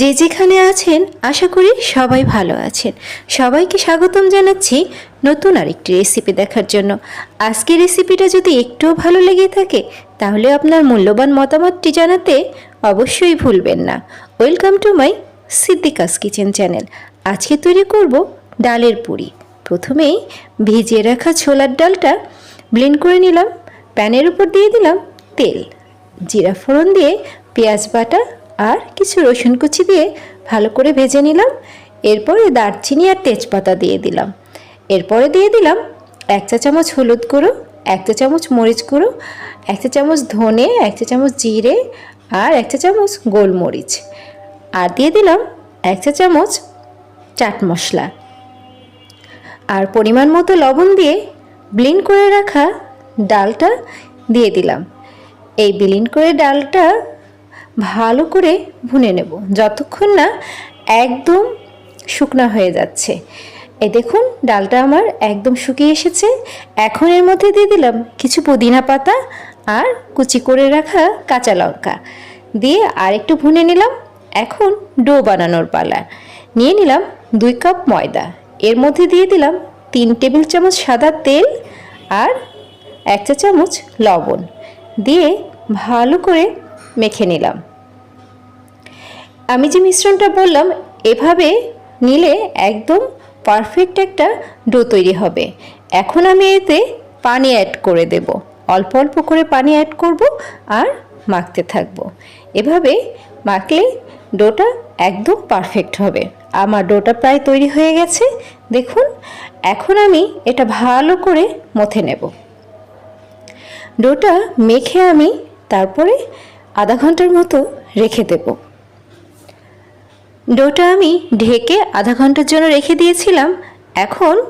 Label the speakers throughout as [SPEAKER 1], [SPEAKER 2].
[SPEAKER 1] যে যেখানে আছেন, আশা করি সবাই ভালো আছেন। সবাইকে স্বাগতম জানাচ্ছি নতুন আরেকটি রেসিপি দেখার জন্য। আজকের রেসিপিটা যদি একটুও ভালো লেগে থাকে, তাহলে আপনার মূল্যবান মতামতটি জানাতে অবশ্যই ভুলবেন না। Welcome to my Siddika's kitchen channel আজকে তৈরি করব ডালের পুরি। প্রথমেই ভিজিয়ে রাখা ছোলার ডালটা ব্লেন্ড করে নিলাম। প্যানের উপর দিয়ে দিলাম তেল। জিরা ফোড়ন দিয়ে পেঁয়াজ বাটা আর কিছু রসুন কুচি দিয়ে ভালো করে ভেজে নিলাম। এরপরে দারচিনি আর তেজপাতা দিয়ে দিলাম। এরপরে দিয়ে দিলাম এক চা চামচ হলুদ গুঁড়ো, এক চা চামচ মরিচ গুঁড়ো, এক চা চামচ ধনে, এক চা চামচ জিরে আর এক চা চামচ গোলমরিচ। আর দিয়ে দিলাম এক চা চামচ চাট মশলা। আর পরিমাণ মতো লবণ দিয়ে ব্লিন করে রাখা ডালটা দিয়ে দিলাম। এই ব্লিন করে ডালটা ভালো করে ভুনে নেব। যতক্ষণ না একদম শুকনা হয়ে যাচ্ছে। এ দেখুন, ডালটা আমার একদম শুকিয়ে এসেছে। এখন এর মধ্যে দিয়ে দিলাম কিছু পুদিনা পাতা আর কুচি করে রাখা কাঁচা লঙ্কা। দিয়ে আর একটু ভুনে নিলাম। এখন ডো বানানোর পালা। নিয়ে নিলাম দুই কাপ ময়দা। এর মধ্যে দিয়ে দিলাম তিন টেবিল চামচ সাদা তেল আর এক চা চামচ লবণ। দিয়ে ভালো করে মেখে নিলাম। আমি যে মিশ্রণটা বললাম, এভাবে নিলে একদম পারফেক্ট একটা ডো তৈরি হবে। এখন আমি এতে পানি অ্যাড করে দেব। অল্প অল্প করে পানি অ্যাড করব আর মাখতে থাকব। এভাবে মাখলে ডোটা একদম পারফেক্ট হবে। আমার ডোটা প্রায় তৈরি হয়ে গেছে। দেখুন, এখন আমি এটা ভালো করে মথে নেব। ডোটা মেখে আমি তারপরে আধা ঘণ্টার মতো রেখে দেব। ডোটা আমি ঢেকে আধা ঘণ্টার জন্য রেখে দিয়েছিলাম। এখন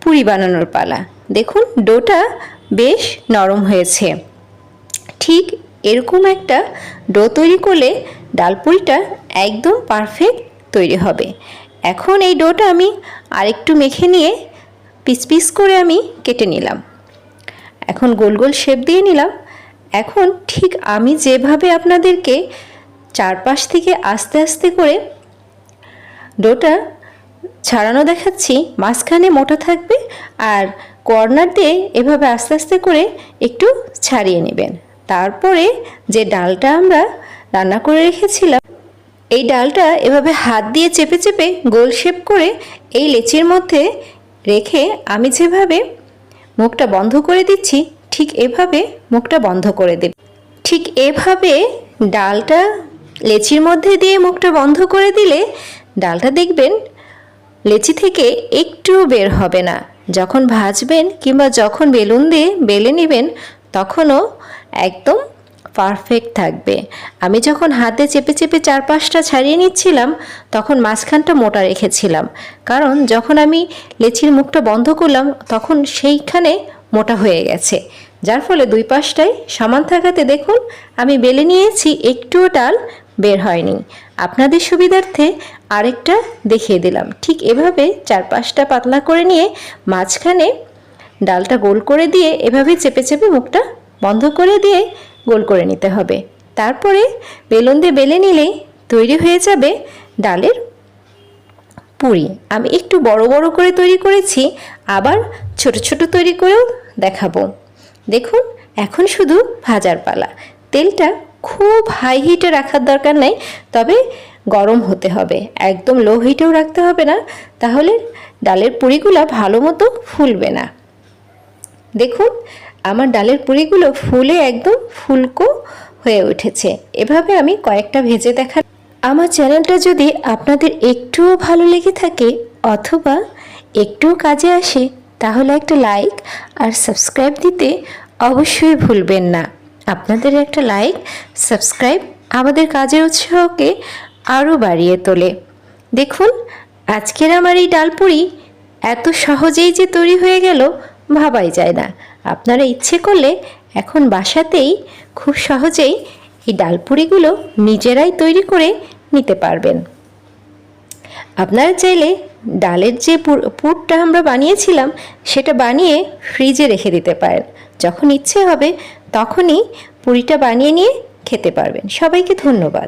[SPEAKER 1] পুরি বানানোর পালা। দেখুন, ডোটা বেশ নরম হয়েছে। ঠিক এরকম একটা ডো তৈরি করলে ডাল ডালপুরিটা একদম পারফেক্ট তৈরি হবে। এখন এই ডোটা আমি আরেকটু মেখে নিয়ে পিস পিস করে আমি কেটে নিলাম। এখন গোল গোল শেপ দিয়ে নিলাম। এখন ঠিক আমি যেভাবে আপনাদেরকে চারপাশ থেকে আস্তে আস্তে করে ডোটা ছাড়ানো দেখাচ্ছি, মাঝখানে মোটা থাকবে আর কর্নার দিয়ে এভাবে আস্তে আস্তে করে একটু ছাড়িয়ে নেবেন। তারপরে যে ডালটা আমরা রান্না করে রেখেছিলাম, এই ডালটা এভাবে হাত দিয়ে চেপে চেপে গোল শেপ করে এই লেচির মধ্যে রেখে আমি যেভাবে মুখটা বন্ধ করে দিচ্ছি ঠিক এভাবে মুখটা বন্ধ করে দেবে। ঠিক এভাবে ডালটা লেচির মধ্যে দিয়ে মুখটা বন্ধ করে দিলে ডালটা দেখবেন লেচি থেকে একটু বের হবে না। যখন ভাজবেন কিংবা যখন বেলুন দিয়ে বেলে নেবেন, তখনও একদম পারফেক্ট থাকবে। আমি যখন হাতে চেপে চেপে চার পাঁচটা ছাড়িয়ে নিচ্ছিলাম, তখন মাঝখানটা মোটা রেখেছিলাম। কারণ যখন আমি লেচির মুখটা বন্ধ করলাম, তখন সেইখানে মোটা হয়ে গেছে। যার ফলে দুই পাশটাই সমান থাকাতে দেখুন, আমি বেলে নিয়েছি একটুও ডাল বের হয়নি। আপনাদের সুবিধার্থে আরেকটা দেখিয়ে দিলাম। ঠিক এভাবে চার পাঁচটা পাতলা করে নিয়ে মাঝখানে ডালটা গোল করে দিয়ে এভাবে চেপে চেপে মুখটা বন্ধ করে দিয়ে গোল করে নিতে হবে। তারপরে বেলুন দিয়ে বেলে নিলেই তৈরি হয়ে যাবে ডালের পুরি। আমি একটু বড় বড় করে তৈরি করেছি, আবার ছোট ছোট তৈরি করেও দেখাবো। দেখুন, এখন শুধু ভাজার পালা। তেলটা খুব হাই হিটে রাখার দরকার নেই, তবে গরম হতে হবে। একদম লো হিটেও রাখতে হবে না, তাহলে ডালের পুরিগুলো ভালো মতো ফুলবে না। দেখুন, আমার ডালের পুরিগুলো ফুলে একদম ফুলকো হয়ে উঠেছে। এভাবে আমি কয়েকটা ভেজে দেখা আমার চ্যানেলটা যদি আপনাদের একটুও ভালো লেগে থাকে, অথবা একটুও কাজে আসে তাহলে একটা লাইক আর সাবস্ক্রাইব দিতে অবশ্যই ভুলবেন না। আপনাদের একটা লাইক সাবস্ক্রাইব আমাদের কাজের উৎসাহকে আরও বাড়িয়ে তোলে। দেখুন, আজকের আমার এই ডালপুরি এত সহজেই যে তৈরি হয়ে গেল, ভাবাই যায় না। আপনারা ইচ্ছে করলে এখন বাসাতেই খুব সহজেই এই ডালপুরিগুলো নিজেরাই তৈরি করে নিতে পারবেন। আপনারা চাইলে ডালের যে পুর- পুরটা আমরা বানিয়েছিলাম, সেটা বানিয়ে ফ্রিজে রেখে দিতে পারেন। যখন ইচ্ছে হবে, তখনই পুরিটা বানিয়ে নিয়ে খেতে পারবেন। সবাইকে ধন্যবাদ।